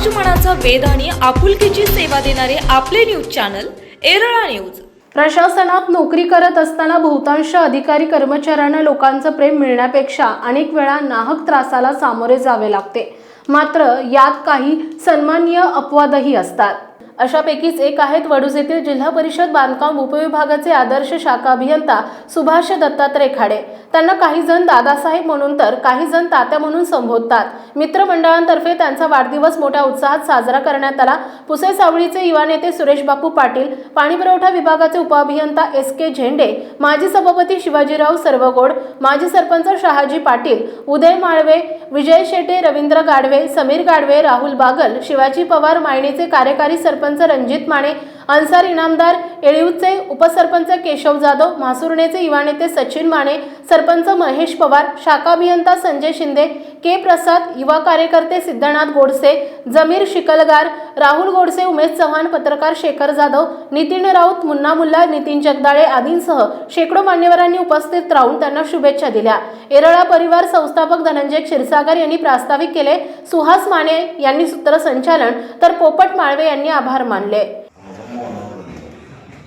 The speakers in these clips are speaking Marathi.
समाज मनाचा वेध आणि आपुलकीची सेवा देणारे आपले न्यूज चॅनल एरळा न्यूज. प्रशासनात नोकरी करत असताना बहुतांश अधिकारी कर्मचाऱ्यांना लोकांचं प्रेम मिळण्यापेक्षा अनेक वेळा नाहक त्रासाला सामोरे जावे लागते. मात्र यात काही सन्माननीय अपवादही असतात. अशापैकीच एक आहेत वडूज येथील जिल्हा परिषद बांधकाम उपविभागाचे आदर्श शाखा अभियंता सुभाष दत्तात्रय खाडे. त्यांना काही जण दादासाहेब म्हणून तर काही जण तात्या म्हणून संबोधतात. मित्रमंडळांतर्फे त्यांचा वाढदिवस मोठ्या उत्साहात साजरा करण्यात आला. पुसे सावळीचे युवा नेते सुरेश बापू पाटील पाणीपुरवठा विभागाचे उपअभियंता एस के झेंडे माजी सभापती शिवाजीराव सर्वगोड माजी सरपंच शहाजी पाटील उदय माळवे विजय शेटे रवींद्र गाडवे समीर गाडवे राहुल बागल शिवाजी पवार मायणीचे कार्यकारी सरपंच सरपंच रणजित माने अन्सार इनामदार येळीवचे उपसरपंच केशव जाधव म्हासुर्णेचे युवा नेते सचिन माने सरपंच महेश पवार शाखा अभियंता संजय शिंदे के प्रसाद युवा कार्यकर्ते सिद्धनाथ गोडसे जमीर शिकलगार राहुल गोडसे उमेश चव्हाण पत्रकार शेखर जाधव नितीन राऊत मुन्ना मुल्ला नितीन जगदाळे आदींसह शेकडो मान्यवरांनी उपस्थित राहून त्यांना शुभेच्छा दिल्या. एरळा परिवार संस्थापक धनंजय क्षीरसागर यांनी प्रास्ताविक केले सुहास माने यांनी सूत्रसंचालन तर पोपट माळवे यांनी आभार मानले.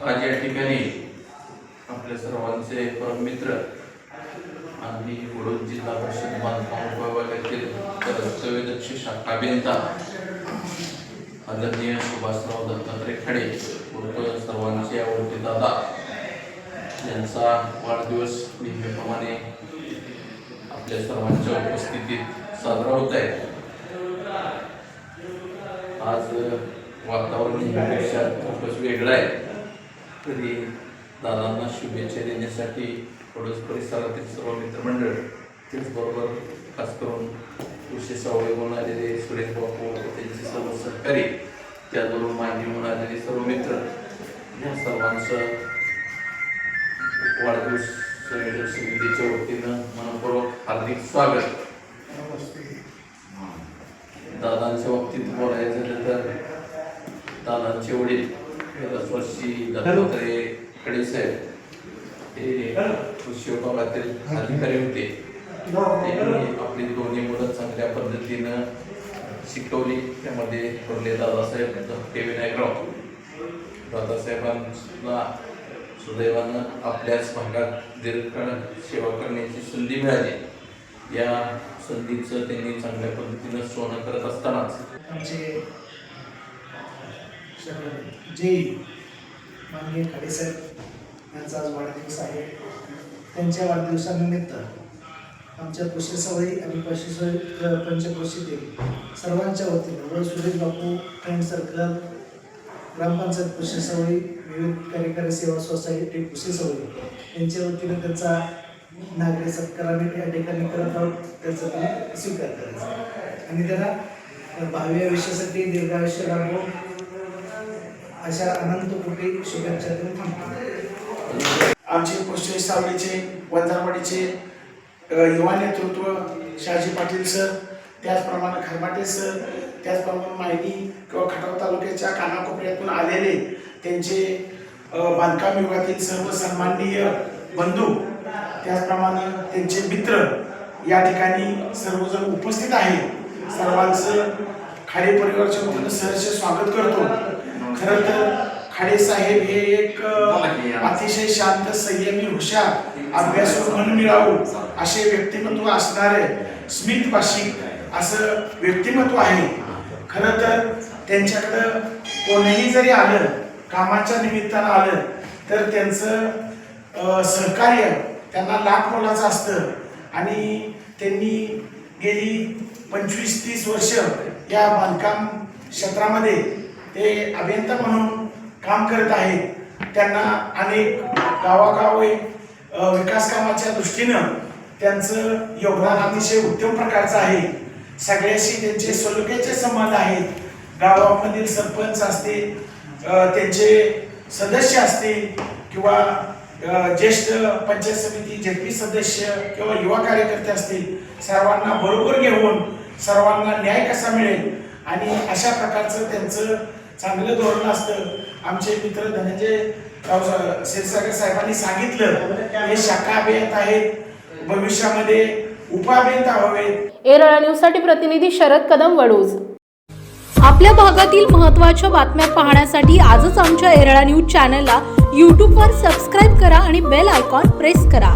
आज या ठिकाणी आपल्या सर्वांचे परममित्र आणि वडोद जिल्हा परिषद बांधकाम विभागातील कर्तव्यदक्ष शाखा अभियंता आदरणीय सुभाषराव दत्तात्रय खडे उर्फ सर्वांचे आवडते दादा यांचा वाढदिवस नेहमीप्रमाणे आपल्या सर्वांच्या उपस्थितीत साजरा होत आहे. आज वातावरण नेहमीपेक्षा खूपच वेगळं आहे. तरी दादांना शुभेच्छा देण्यासाठी पडोस परिसरातील सर्व मित्रमंडळ त्याचबरोबर खास करून कृषी सावळे म्हणून आलेले सुरेश बापू त्यांचे सर्व सहकारी त्याचबरोबर मान्य म्हणून आलेले सर्व मित्र या सर्वांचं वाढदिवस संयोजन समितीच्या वतीनं मनपूर्वक हार्दिक स्वागत. दादांच्या बाबतीत बोलायचं झालं तर दादांचे वडील दत्तात्रय खडे साहेब हे कृषी विभागातील अधिकारी होते. आपली दोन्ही मुलं चांगल्या पद्धतीनं शिकवली. त्यामध्ये थोरले दादासाहेब धक्के विनायकराव. दादासाहेबांना सुदैवानं आपल्याच भागात दीर्घकाळ सेवा करण्याची संधी मिळाली. या संधीचं त्यांनी चांगल्या पद्धतीनं सोनं करत असतानाच आमचे जे माननीय खाडेसाहेब यांचा आज वाढदिवस आहे. त्यांच्या वाढदिवसानिमित्त आमच्या कृषी सवयी आणि पशुसवयी पंचकृषीतील सर्वांच्या वतीनं व सुरेश बापू फ्रेंड सर्कल ग्रामपंचायत कृषी सवयी विविध कार्यकारी सेवा सोसायटी कृषी सवयी यांच्या वतीनं त्यांचा नागरी सत्कार आम्ही या ठिकाणी करत आहोत. त्याचा तुम्ही स्वीकार करायचा. आणि त्याला भावी आयुष्यासाठी दीर्घायुष्य लागून अशा अनंत कोटी शुभेच्छा देऊन थांबतो. आमचे पुष्टी सावळीचे वंजारवाडीचे युवा नेतृत्व शहाजी पाटील सर त्याचप्रमाणे खरमाटे सर त्याचप्रमाणे मायनी किंवा खटाव तालुक्याच्या कानाकोपऱ्यातून आलेले त्यांचे बांधकाम विभागातील सर्व सन्माननीय बंधू त्याचप्रमाणे त्यांचे मित्र या ठिकाणी सर्वजण उपस्थित आहेत. सर्वांचं खाडे परिवारच्या वतीनं सहर्ष स्वागत करतो. खरं तर खाडे साहेब हे एक अतिशय शांत संयमी हुशार अभ्यासू मनमिळावू असे व्यक्तिमत्व असणारे स्मित भाषिक असं व्यक्तिमत्व आहे. खरं तर त्यांच्याकडं कोणीही जरी आलं कामाच्या निमित्तानं आलं तर त्यांचं सहकार्य त्यांना लाख मोलाचं असतं. आणि त्यांनी गेली पंचवीस तीस वर्ष या बांधकाम क्षेत्रामध्ये ते अभियंता म्हणून काम करत आहेत. त्यांना अनेक गावागावे विकास कामाच्या दृष्टीनं त्यांचं योगदान अतिशय उत्तम प्रकारचं आहे. सगळ्याशी त्यांचे सलोख्याचे संबंध आहेत. गावामधील सरपंच असतील त्यांचे सदस्य असतील किंवा ज्येष्ठ पंचायत समिती जेपी सदस्य किंवा युवा कार्यकर्ते असतील सर्वांना बरोबर घेऊन सर्वांना न्याय कसा मिळेल? आणि अशा प्रकारचं त्यांचं चांगलं धोरण असतं. आमचे मित्र धनंजय राव क्षीरसागर साहेबांनी सांगितलं हे शाखा अभियंता आहेत. भविष्यामध्ये उपअभियंता व्हावेत. एरळा न्यूजसाठी प्रतिनिधी शरद कदम वडूज. आपल्या भागातील महत्त्वाच्या बातम्या पाहण्यासाठी आजच आमच्या एरळा न्यूज चॅनलला यूट्यूबवर सबस्क्राईब करा आणि बेल आयकॉन प्रेस करा.